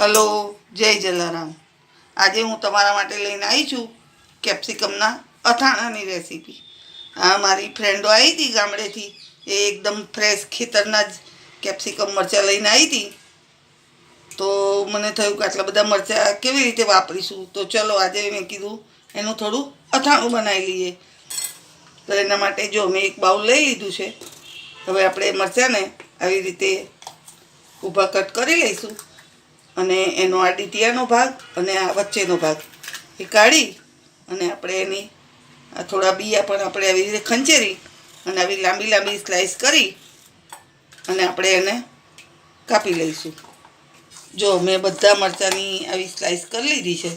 Hello, જય જલારામ. આજે હું તમારા માટે લઈને આવી છું કેપ્સિકમના અથાણાની રેસીપી. આ મારી ફ્રેન્ડો આવી હતી ગામડેથી. એ એકદમ ફ્રેશ ખેતરના જ કેપ્સિકમ મરચાં લઈને આવી હતી. તો મને થયું કે આટલા બધા મરચાં કેવી રીતે વાપરીશું? તો ચલો, આજે મેં કીધું એનું થોડું અથાણું બનાવી લઈએ. તો એના માટે જો મેં એક બાઉલ લઈ લીધું છે. હવે આપણે મરચાંને આવી રીતે ઊભા કટ કરી લઈશું. અને એનો આ ડીટીયાનો ભાગ અને આ વચ્ચેનો ભાગ. એ કાઢી અને આપણે એની આ થોડા બીયા પણ આપણે આવી રીતે ખંચેરી અને આવી લાંબી લાંબી સ્લાઈસ કરી અને આપણે એને કાપી લઈશું. જો મેં બધા મરચાંની આવી સ્લાઈસ કરી લીધી છે.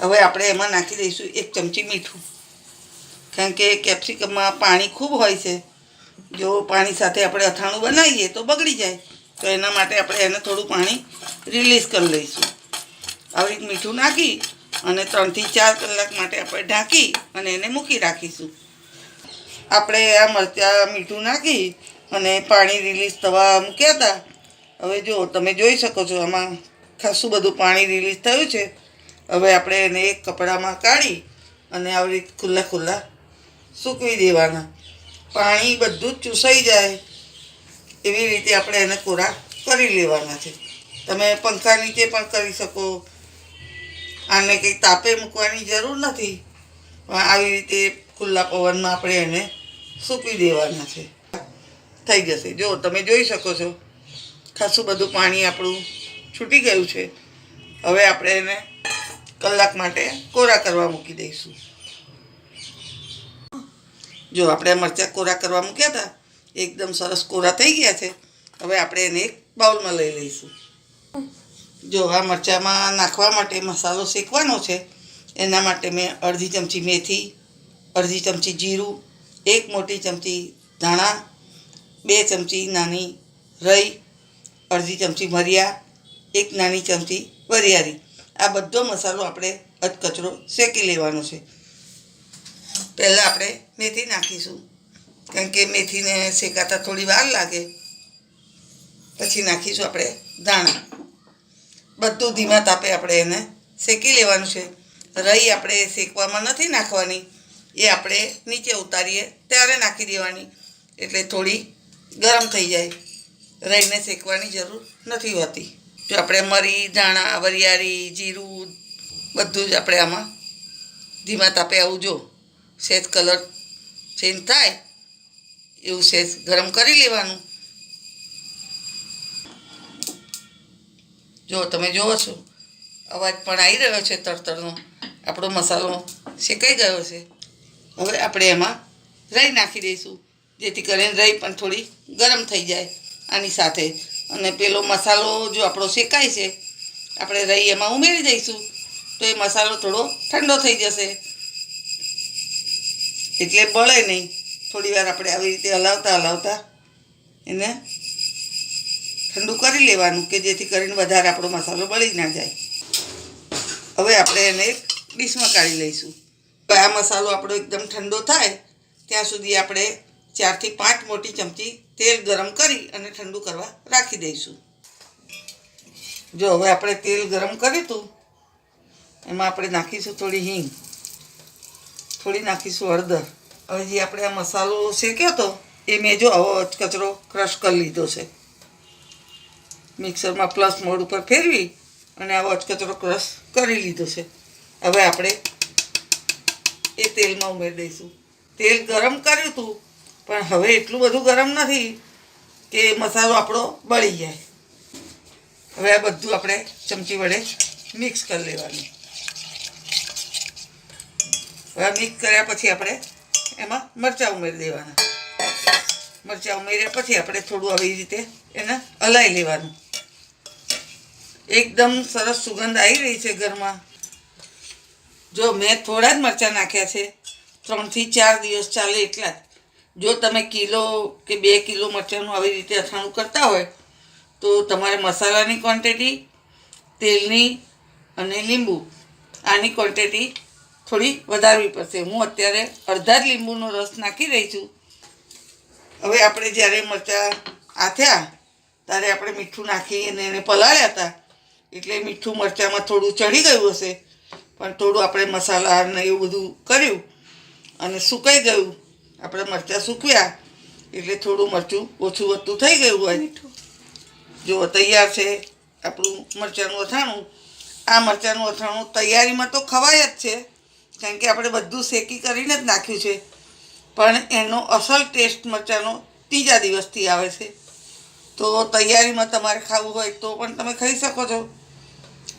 હવે આપણે એમાં નાખી દઈશું એક ચમચી મીઠું. કારણ કે કેપ્સિકમમાં પાણી ખૂબ હોય છે. જો પાણી સાથે આપણે અથાણું બનાવીએ તો બગડી જાય. તો એના માટે આપણે એને થોડું પાણી રિલીઝ કરી લઈશું. આવી મીઠું નાખી અને ત્રણથી ચાર કલાક માટે આપણે ઢાંકી અને એને મૂકી રાખીશું. આપણે આ મરચાં મીઠું નાખી અને પાણી રિલીઝ થવા મૂક્યા હતા. હવે જો તમે જોઈ શકો છો આમાં ખાસું બધું પાણી રિલીઝ થયું છે. હવે આપણે એને એક કપડામાં કાઢી અને આવી રીતે ખુલ્લા ખુલ્લા સૂકવી દેવાના. પાણી બધું જ ચૂસાઈ જાય. એવી રીતે આપણે એને કોરા કરી લેવાના છે. તમે પંખા નીચે પણ કરી શકો. આને કંઈ તાપે મૂકવાની જરૂર નથી. પણ આવી રીતે ખુલ્લા પવનમાં આપણે એને સૂકવી દેવાના છે. થઈ જશે. જો, તમે જોઈ શકો છો, ખાસું બધું પાણી આપણું છૂટી ગયું છે. હવે આપણે એને કલાક માટે કોરા કરવા મૂકી દઈશું. જો, આપણે મરચાં કોરા કરવા મૂક્યા હતા? એકદમ સરસ કોરા થઈ ગયા છે. હવે આપણે એને એક બાઉલમાં લઈ લઈશું. જો આ મરચાંમાં નાખવા માટે મસાલો શેકવાનો છે, એના માટે મેં અડધી ચમચી મેથી, અડધી ચમચી જીરું, એક મોટી ચમચી ધાણા, બે ચમચી નાની રઈ, અડધી ચમચી મરિયા, એક નાની ચમચી વરિયાળી. આ બધો મસાલો આપણે અધકચરો શેકી લેવાનો છે. પહેલાં આપણે મેથી નાખીશું. કારણ કે મેથીને શેકાતા થોડી વાર લાગે. પછી નાખીશું આપણે દાણા બધું ધીમા તાપે આપણે એને શેકી લેવાનું છે. રહી આપણે શેકવામાં નથી નાખવાની. એ આપણે નીચે ઉતારીએ, ત્યારે નાખી દેવાની. એટલે થોડી ગરમ થઈ જાય. રહીને શેકવાની જરૂર નથી હોતી. જો આપણે મરી, ધાણા, વરિયાળી, જીરું, બધું જ આપણે આમાં ધીમા તાપે આવું જો. સેજ કલર ચેન્જ થાય. એવું છે, ગરમ કરી લેવાનું. જો, તમે જુઓ છો, અવાજ પણ આવી રહ્યો છે તરતરનો. આપણો મસાલો શેકાઈ ગયો છે. હવે આપણે એમાં રહી નાખી દઈશું, જેથી કરીને રહી પણ થોડી ગરમ થઈ જાય આની સાથે. અને પેલો મસાલો જો આપણો શેકાય છે, આપણે રહી એમાં ઉમેરી દઈશું, તો એ મસાલો થોડો ઠંડો થઈ જશે. એટલે બળે નહીં. થોડી વાર આપણે આવી રીતે હલાવતા હલાવતા એને ઠંડુ કરી લેવાનું કે જેથી કરીને વધારે આપણો મસાલો બળી ના જાય. હવે આપણે એને એક ડીશમાં કાઢી લઈશું. હવે આ મસાલો આપણો એકદમ ઠંડો થાય, ત્યાં સુધી આપણે ચારથી પાંચ મોટી ચમચી તેલ ગરમ કરી અને ઠંડુ કરવા રાખી દઈશું. જો હવે આપણે તેલ ગરમ કર્યું હતું, એમાં આપણે નાખીશું થોડી હિંગ, થોડી નાખીશું હળદર. હવે જે આપણે આ મસાલો શેક્યો હતો એ મેં જો આવો કચરો ક્રશ કરી લીધો છે. મિક્સરમાં પ્લસ મોડ ઉપર ફેરવી અને આવો અચકચરો ક્રશ કરી લીધો છે. હવે આપણે એ તેલમાં ઉમેરી દઈશું. તેલ ગરમ કર્યું હતું, પણ હવે એટલું બધું ગરમ નથી કે મસાલો આપણો બળી જાય. હવે આ બધું આપણે ચમચી વડે મિક્સ કરી લેવાનું. હવે મિક્સ કર્યા પછી આપણે એમાં મરચાં ઉમેરી દેવાના. મરચાં ઉમેર્યા પછી આપણે થોડું આવી રીતે એને હલાવી લેવાનું. એકદમ સરસ સુગંધ આવી રહી છે ઘરમાં. જો મેં થોડા જ મરચાં નાખ્યા છે, ત્રણથી ચાર દિવસ ચાલે એટલા જ. જો તમે કિલો કે બે કિલો મરચાંનું આવી રીતે અથાણું કરતા હોય, તો તમારે મસાલાની ક્વોન્ટિટી તેલની અને લીંબુ. આની ક્વોન્ટિટી થોડી વધારવી પડશે. હું અત્યારે અડધા જ લીંબુનો રસ નાખી રહી છું. હવે આપણે જ્યારે મરચાં આથ્યા ત્યારે આપણે મીઠું નાખી અને એને પલાળ્યા હતા. એટલે મીઠું મરચાંમાં થોડું ચડી ગયું હશે. પણ થોડું આપણે મસાલા ને એવું બધું કર્યું અને સુકાઈ ગયું. આપણે મરચાં સૂકવ્યા. એટલે થોડું મરચું ઓછું વધતું થઈ ગયું હોય. જો તૈયાર છે આપણું મરચાંનું અથાણું. આ મરચાંનું અથાણું તૈયારીમાં તો ખવાય જ છે. કારણ કે આપણે બધું શેકી કરીને જ નાખ્યું છે. પણ એનો અસલ ટેસ્ટ મરચાંનો ત્રીજા દિવસથી આવે છે. તો તૈયારીમાં તમારે ખાવું હોય તો પણ તમે ખાઈ શકો છો.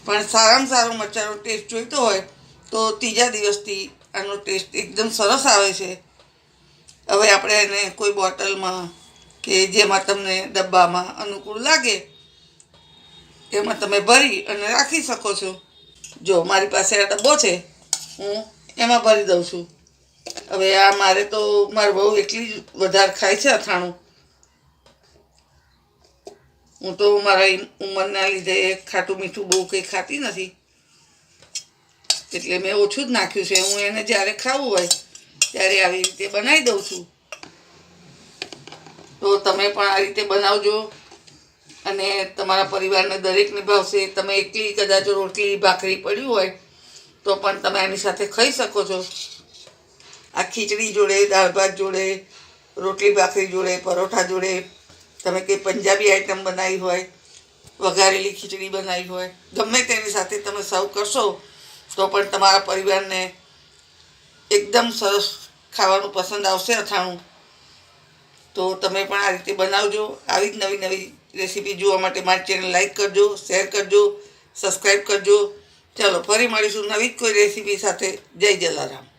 પણ સારામાં સારો મરચાંનો ટેસ્ટ જોઈતો હોય તો ત્રીજા દિવસથી આનો ટેસ્ટ એકદમ સરસ આવે છે. હવે આપણે એને કોઈ બોટલમાં કે જેમાં તમને ડબ્બામાં અનુકૂળ લાગે, એમાં તમે ભરી અને રાખી શકો છો. જો મારી પાસે આ ડબ્બો છે હું એમાં ભરી દઉં છું. હવે આ મારે તો, મારી બહુ એટલી વધારે ખાય છે અથાણું. હું તો મારા ઉંમરના લીધે ખાટું મીઠું બહુ કંઈ ખાતી નથી. એટલે મેં ઓછું જ નાખ્યું છે. હું એને જ્યારે ખાવું હોય, ત્યારે આવી રીતે બનાવી દઉં છું. તો તમે પણ આ રીતે બનાવજો અને તમારા પરિવારને દરેકને ભાવશે. તમે એકલી કદાચ રોટલી, ભાખરી પડ્યું હોય તો પણ તમે આની સાથે ખાઈ શકો છો. આ ખીચડી જોડે, દાળ ભાત જોડે, રોટલી ભાખરી જોડે, પરોઠા જોડે, તમે કંઈ પંજાબી આઈટમ બનાવી હોય, વઘારેલી ખીચડી બનાવી હોય, ગમે તેની સાથે તમે સર્વ કરશો, તો પણ તમારા પરિવારને એકદમ સરસ ખાવાનું પસંદ આવશે અથાણું. તો તમે પણ આ રીતે બનાવજો. આવી જ નવી નવી રેસીપી જોવા માટે મારી ચેનલ લાઈક કરજો શેર કરજો સબસ્ક્રાઈબ કરજો. ચાલો ફરી મળીશું નવી જ કોઈ રેસીપી સાથે જય જલારામ